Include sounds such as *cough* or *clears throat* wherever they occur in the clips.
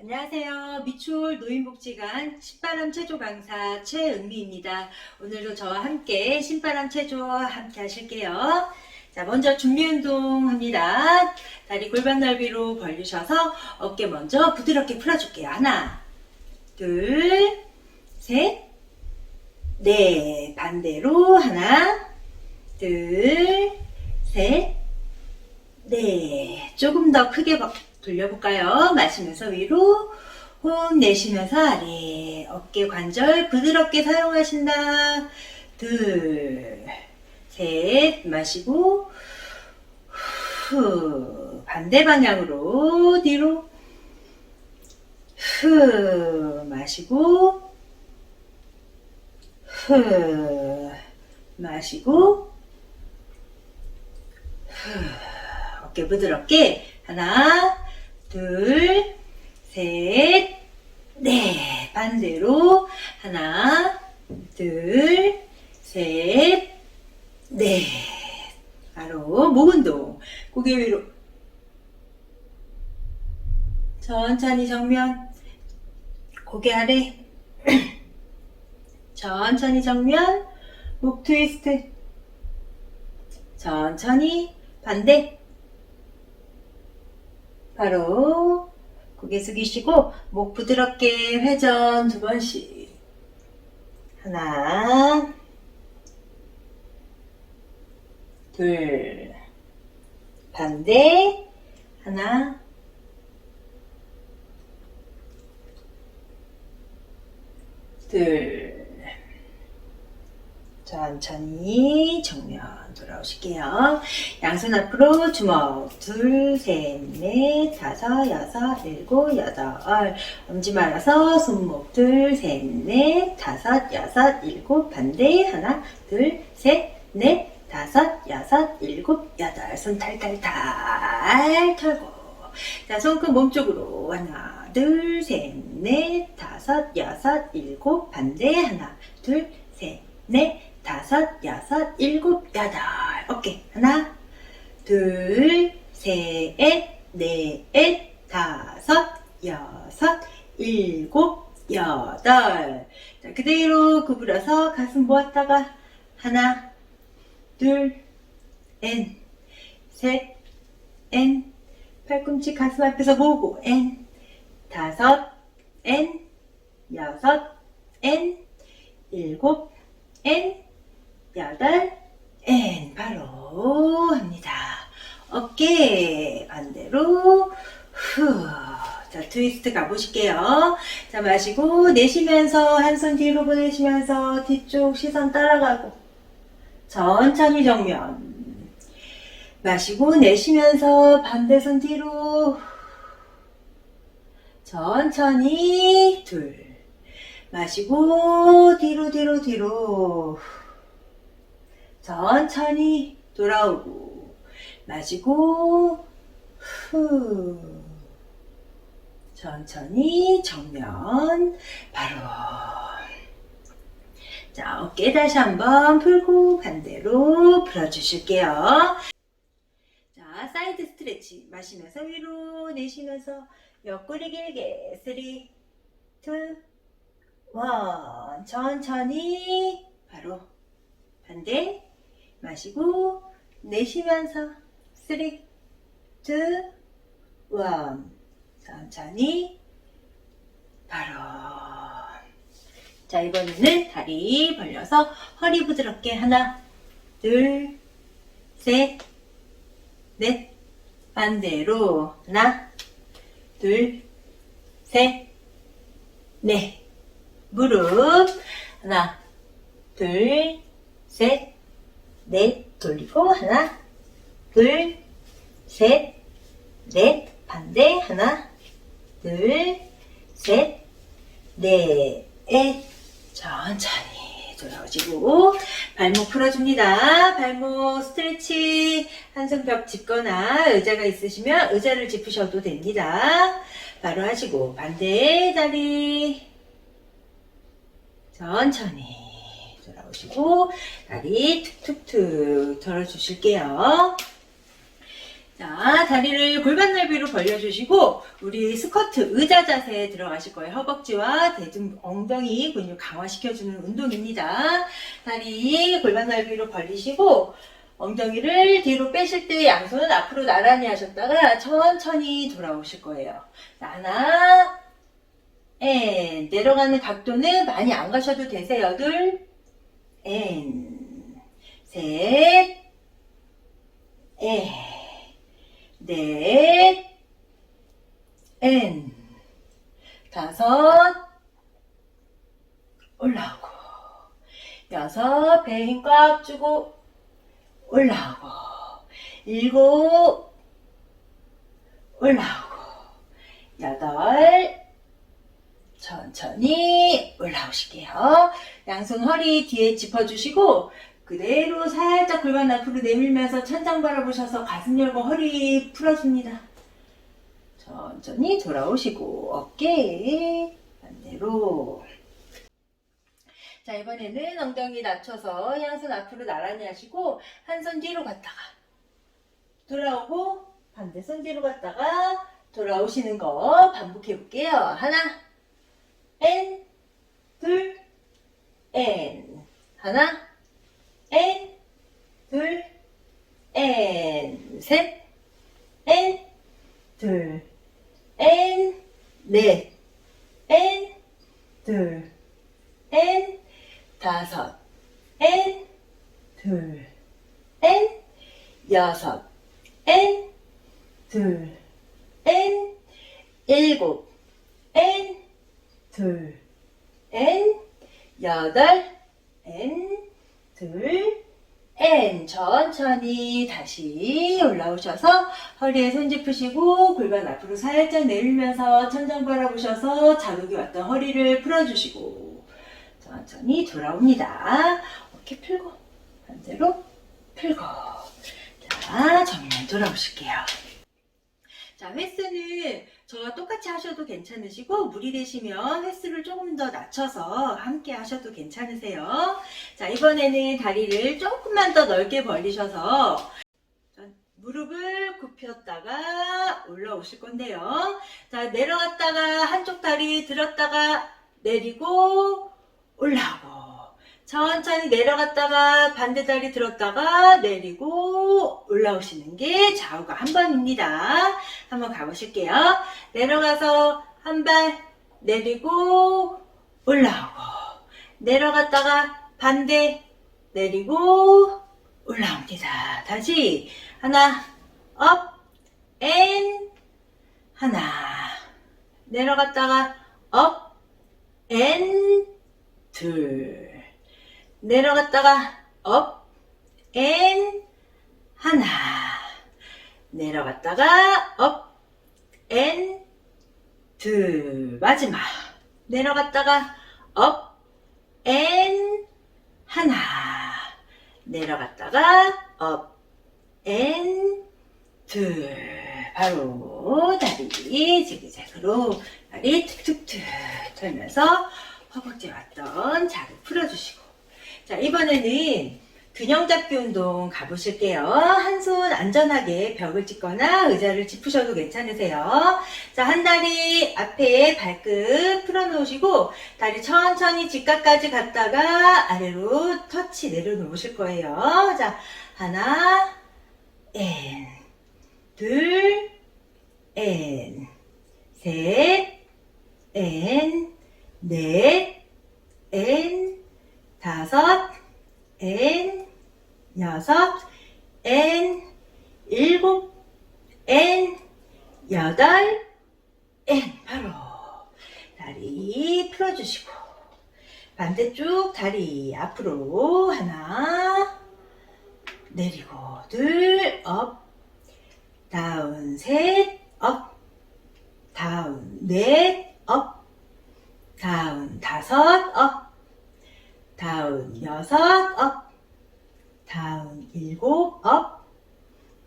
안녕하세요. 미추홀 노인복지관 신바람 체조 강사 최은미입니다. 오늘도 저와 함께 신바람 체조 함께 하실게요. 자, 먼저 준비 운동 합니다. 다리 골반 넓이로 벌리셔서 어깨 먼저 부드럽게 풀어줄게요. 하나, 둘, 셋, 네. 반대로 하나, 둘, 셋, 네. 조금 더 크게 버- 돌려볼까요? 마시면서 위로, 호흡 내쉬면서 아래. 어깨 관절 부드럽게 사용하신다. 둘, 셋. 마시고, 후. 반대 방향으로 뒤로. 후. 마시고, 후. 마시고, 어깨 부드럽게 하나, 둘, 셋, 네. 반대로 하나, 둘, 셋, 네. 바로 목 운동. 고개 위로. 천천히 정면. 고개 아래. *clears throat* 천천히 정면. 목 트위스트. 천천히 반대. 바로 고개 숙이시고 목 부드럽게 회전 두 번씩. 하나, 둘, 반대, 하나, 둘, 천천히 정면 돌아오실게요. 양손 앞으로 주먹 둘, 셋, 넷, 다섯, 여섯, 일곱, 여덟. 엄지 말아서 손목 둘, 셋, 넷, 다섯, 여섯, 일곱 반대 하나, 둘, 셋, 넷, 다섯, 여섯, 일곱, 여덟. 손 탈탈탈 털고. 자 손끝 몸쪽으로. 하나, 둘, 셋, 넷, 다섯, 여섯, 일곱 반대 하나, 둘, 셋, 넷, 다섯, 여섯, 일곱, 여덟. 어깨. 하나, 둘, 셋, 넷, 다섯, 여섯, 일곱, 여덟. 자, 그대로 구부려서 가슴 모았다가 하나, 둘, 엔, 셋, 엔, 팔꿈치 가슴 앞에서 모으고 엔, 다섯, 엔, 여섯, 엔, 일곱, 엔, 여덟, 엔 바로 합니다. 어깨 반대로 후. 자 트위스트 가보실게요. 자 마시고 내쉬면서 한 손 뒤로 보내시면서 뒤쪽 시선 따라가고 천천히 정면. 마시고 내쉬면서 반대 손 뒤로. 천천히 둘. 마시고 뒤로 뒤로 뒤로. 천천히 돌아오고 마시고 후 천천히 정면. 바로. 자 어깨 다시 한번 풀고 반대로 풀어주실게요. 자 사이드 스트레치 마시면서 위로 내쉬면서 옆구리 길게 3 2 1 천천히. 바로 반대 마시고 내쉬면서 3, 2, 1 천천히. 바로. 자 이번에는 다리 벌려서 허리 부드럽게 하나 둘 셋 넷. 반대로 하나 둘 셋 넷. 무릎. 하나 둘 셋 넷. 돌리고 하나 둘 셋 넷. 반대 하나 둘셋넷 천천히 돌아오시고 발목 풀어줍니다. 발목 스트레치 한손 벽 짚거나 의자가 있으시면 의자를 짚으셔도 됩니다. 바로 하시고 반대 다리. 천천히 돌아오시고 다리 툭툭툭 털어주실게요. 자, 다리를 골반 넓이로 벌려주시고, 우리 스쿼트 의자 자세에 들어가실 거예요. 허벅지와 대둔 엉덩이 근육 강화시켜주는 운동입니다. 다리 골반 넓이로 벌리시고, 엉덩이를 뒤로 빼실 때 양손은 앞으로 나란히 하셨다가 천천히 돌아오실 거예요. 자, 하나, 앤. 내려가는 각도는 많이 안 가셔도 되세요. 둘, 앤. 셋, 앤. 넷, 앤. 다섯, 올라오고. 여섯, 배 힘 꽉 주고, 올라오고. 일곱, 올라오고. 여덟, 천천히 올라오실게요. 양손 허리 뒤에 짚어주시고, 그대로 살짝 골반 앞으로 내밀면서 천장 바라보셔서 가슴 열고 허리 풀어줍니다. 천천히 돌아오시고, 어깨 반대로. 자, 이번에는 엉덩이 낮춰서 양손 앞으로 나란히 하시고, 한 손 뒤로 갔다가, 돌아오고, 반대 손 뒤로 갔다가, 돌아오시는 거 반복해 볼게요. 하나, N. 하나, N, 둘, N. 셋, N, 둘, N, 넷, N, 둘, N, 다섯, N, 둘, N, 여섯, N, 둘, N, 일곱, N, 둘, N, 여덟, N, 둘, N. 천천히 다시 올라오셔서 허리에 손 짚으시고 골반 앞으로 살짝 내밀면서 천장 바라보셔서 자극이 왔던 허리를 풀어주시고 천천히 돌아옵니다. 어깨 풀고 반대로 풀고 자 정면 돌아오실게요. 자 횟수는 저와 똑같이 하셔도 괜찮으시고 무리되시면 횟수를 조금 더 낮춰서 함께 하셔도 괜찮으세요. 자 이번에는 다리를 조금만 더 넓게 벌리셔서 자, 무릎을 굽혔다가 올라오실 건데요. 자 내려갔다가 한쪽 다리 들었다가 내리고 올라오고 천천히 내려갔다가 반대 다리 들었다가 내리고 올라오시는 게 좌우가 한 번입니다. 한번 가보실게요. 내려가서 한 발 내리고 올라오고 내려갔다가 반대 내리고 올라옵니다. 다시 하나 업, 앤 하나 내려갔다가 업, 앤둘 내려갔다가 업, 앤 하나. 내려갔다가 업, 앤 둘 마지막. 내려갔다가 업, 앤 하나. 내려갔다가 업, 앤 둘 바로 다리 지그재그로 다리 툭툭툭 돌면서 허벅지 왔던 자를 풀어주시고 자 이번에는 균형 잡기 운동 가보실게요. 한 손 안전하게 벽을 짚거나 의자를 짚으셔도 괜찮으세요. 자, 한 다리 앞에 발끝 풀어놓으시고, 다리 천천히 직각까지 갔다가 아래로 터치 내려놓으실 거예요. 자, 하나, N, 둘, N, 셋, N, 넷, N, 다섯, N, 여섯, N, 일곱, N, 여덟, N. 바로 다리 풀어주시고 반대쪽 다리 앞으로 하나 내리고 둘, 업, 다운 셋, 업, 다운 넷, 업, 다운 다섯, 업, 다운 여섯, 업, 다운 일곱, 업,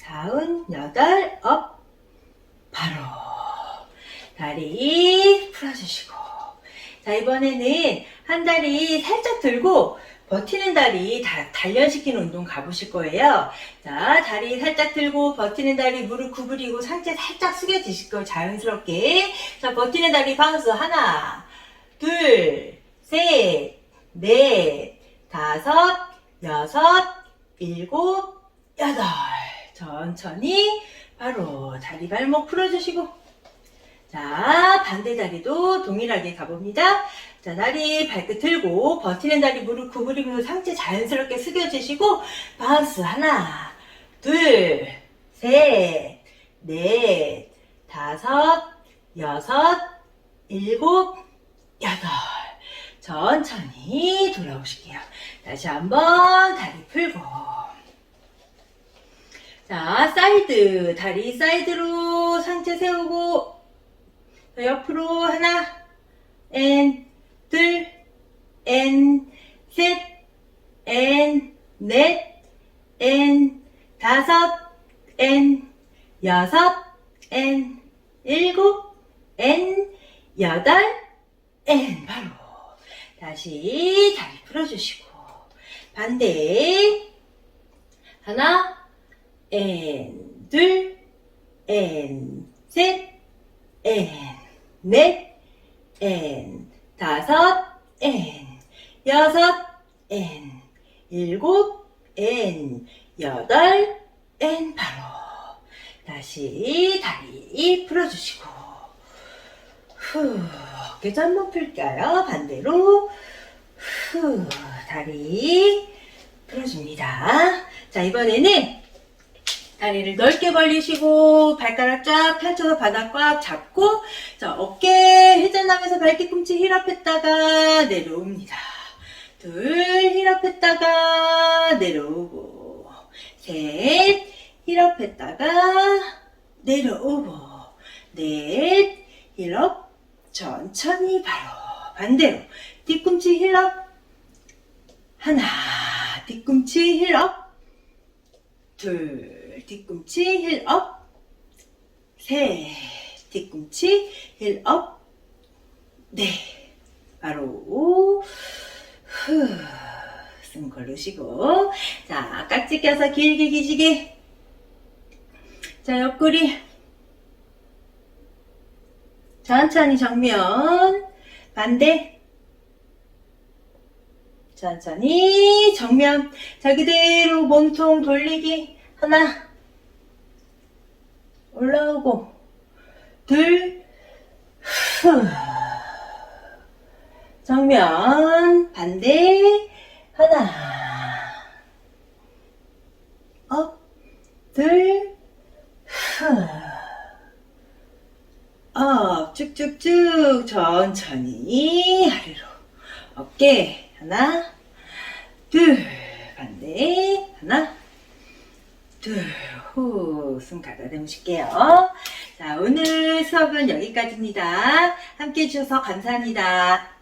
다운 여덟, 업, 바로 다리 풀어주시고 자 이번에는 한 다리 살짝 들고 버티는 다리 다, 단련시키는 운동 가보실 거예요. 자, 다리 살짝 들고 버티는 다리 무릎 구부리고 상체 살짝 숙여주실 거예요. 자연스럽게. 자, 버티는 다리 바운스 하나, 둘, 셋, 넷, 다섯, 여섯, 일곱, 여덟. 천천히 바로 다리 발목 풀어주시고 자, 반대 다리도 동일하게 가봅니다. 자, 다리 발끝 들고 버티는 다리 무릎 구부리면서 상체 자연스럽게 숙여주시고 바운스 하나, 둘, 셋, 넷, 다섯, 여섯, 일곱, 여덟. 천천히 돌아오실게요. 다시 한번 다리 풀고. 자, 사이드. 다리 사이드로 상체 세우고. 자, 옆으로 하나, 엔, 다섯, 엔, 여섯, 엔, 일곱, 엔, 여덟, 엔. 바로. 다시 다리 풀어주시고. 반대. 하나, 엔, 다섯, 엔, 여섯, 엔, 일곱, 엔, 여덟, 엔, 바로. 다시 다리 풀어주시고. 후, 어깨도 한번 풀까요? 반대로. 후, 다리 풀어줍니다. 자, 이번에는 다리를 넓게 벌리시고 발가락 쫙 펼쳐서 바닥 꽉 잡고 자 어깨 회전하면서 발뒤 꿈치 힐업 했다가 내려옵니다. 둘 힐 업했다가 내려오고 셋 힐 업했다가 내려오고 넷 힐 업 천천히 바로 반대로. 뒤꿈치 힐업. 하나 뒤꿈치 힐업. 둘 뒤꿈치 힐업. 셋 뒤꿈치 힐업. 네 바로 후숨 걸으시고. 자 깍지 껴서 길게 기시게 자 옆구리 천천히 정면. 반대. 천천히 정면. 자 그대로 몸통 돌리기. 하나. 올라오고. 둘. 후. 정면. 반대. 하나. 업둘. 후. 업 쭉쭉쭉 천천히 아래로. 어깨 하나 둘 반대 하나 둘후숨 가다듬으실게요. 자 오늘 수업은 여기까지입니다. 함께 해주셔서 감사합니다